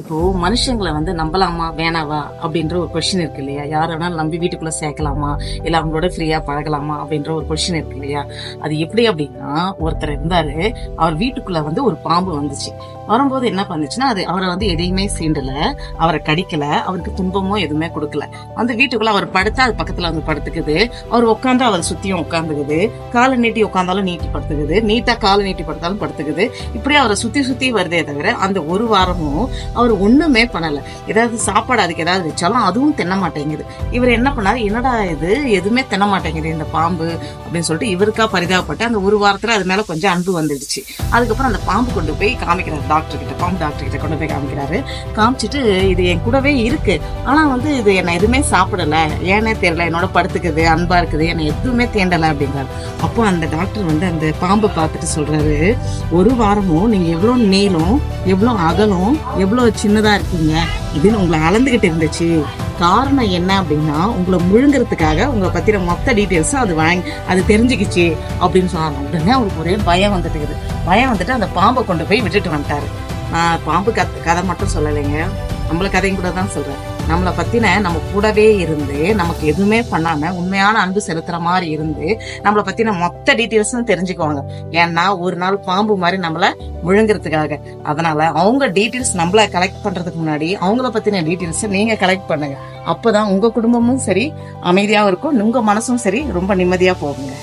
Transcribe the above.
இப்போ மனுஷங்களை வந்து நம்பலாமா வேணாவா அப்படின்ற ஒரு கொஷின் இருக்கு இல்லையா? யார வேணாலும் நம்பி வீட்டுக்குள்ள சேர்க்கலாமா? இல்ல அவங்களோட ஃப்ரீயா பழகலாமா அப்படின்ற ஒரு கொஷின் இருக்கு இல்லையா? அது எப்படி அப்படின்னா ஒருத்தர் இருந்தாரு அவர் வீட்டுக்குள்ள வந்து ஒரு பாம்பு வந்துச்சு. வரும்போது என்ன பண்ணுச்சுன்னா அது அவரை வந்து எதையுமே சீண்டல அவரை கடிக்கல அவருக்கு துன்பமோ எதுவுமே கொடுக்கல. வந்து வீட்டுக்குள்ள அவர் படுத்தா அது பக்கத்துல வந்து படுத்துக்குது. அவர் உட்காந்து அவர் சுத்தியும் உட்காந்துக்குது காலை நீட்டி உட்காந்தாலும் நீட்டி படுத்துக்குது. நீட்டா காலை நீட்டி படுத்தாலும் படுத்துக்குது. இப்படி அவரை சுத்தி சுத்தி வருதே தவிர அந்த ஒரு வாரமும் அவர் ஒன்றுமே பண்ணலை. ஏதாவது சாப்பாடு அதுக்கு ஏதாவது வச்சாலும் அதுவும் தின்ன மாட்டேங்குது. இவர் என்ன பண்ணாரு? என்னடா இது? எதுவுமே தின்ன மாட்டேங்குது இந்த பாம்பு அப்படின்னு சொல்லிட்டு இவருக்கா பரிதாபப்பட்டு அந்த ஒரு வாரத்தில் அது மேலே கொஞ்சம் அன்பு வந்துடுச்சு. அதுக்கப்புறம் அந்த பாம்பு கொண்டு போய் காமிக்கிறார் டாக்டர் கிட்ட பாம்பு டாக்டர் கிட்ட கொண்டு போய் காமிக்கிறாரு. காமிச்சிட்டு இது என் கூடவே இருக்கு. ஆனால் வந்து இது என்னை எதுவுமே சாப்பிடலை. ஏனே தெரியல. என்னோட படுத்துக்குது அன்பா இருக்குது. என்னை எதுவுமே தேண்டலை அப்படிங்கிறாரு அப்போ அந்த டாக்டர் வந்து அந்த பாம்பை பார்த்துட்டு சொல்றாரு ஒரு வாரமும் நீங்கள் எவ்வளோ நீளம் அகலும் அகலம் சின்னதாக இருக்கீங்க. இதுன்னு உங்களை அளந்துக்கிட்டு இருந்துச்சு. காரணம் என்ன அப்படின்னா உங்களை முழுங்குறதுக்காக உங்களை பற்றின மொத்த டீட்டெயில்ஸும் அது வாங்கி அது தெரிஞ்சுக்கிச்சு அப்படின்னு சொன்னாங்க. உடனே அவருக்கு ஒரே பயம் வந்துட்டுக்குது. பயம் வந்துட்டு அந்த பாம்பை கொண்டு போய் விட்டுட்டு வந்துட்டாரு. நான் பாம்பு கத் கதை மட்டும் சொல்லலைங்க. நம்மள கதையும் கூட தான் சொல்கிறேன் நம்மளை பத்தின நம்ம கூடவே இருந்து நமக்கு எதுவுமே பண்ணாம உண்மையான அன்பு செலுத்துற மாதிரி இருந்து நம்மளை பத்தின மொத்த டீட்டெயில்ஸும் தெரிஞ்சுக்குவாங்க. ஏன்னா ஒரு நாள் பாம்பு மாதிரி நம்மளை விழுங்குறதுக்காக அதனால அவங்க டீட்டெயில்ஸ் நம்மளை கலெக்ட் பண்றதுக்கு முன்னாடி அவங்கள பத்தின டீட்டெயில்ஸ் நீங்க கலெக்ட் பண்ணுங்க. அப்பதான் உங்க குடும்பமும் சரி அமைதியாகவும் இருக்கும். உங்க மனசும் சரி ரொம்ப நிம்மதியா போகுங்க.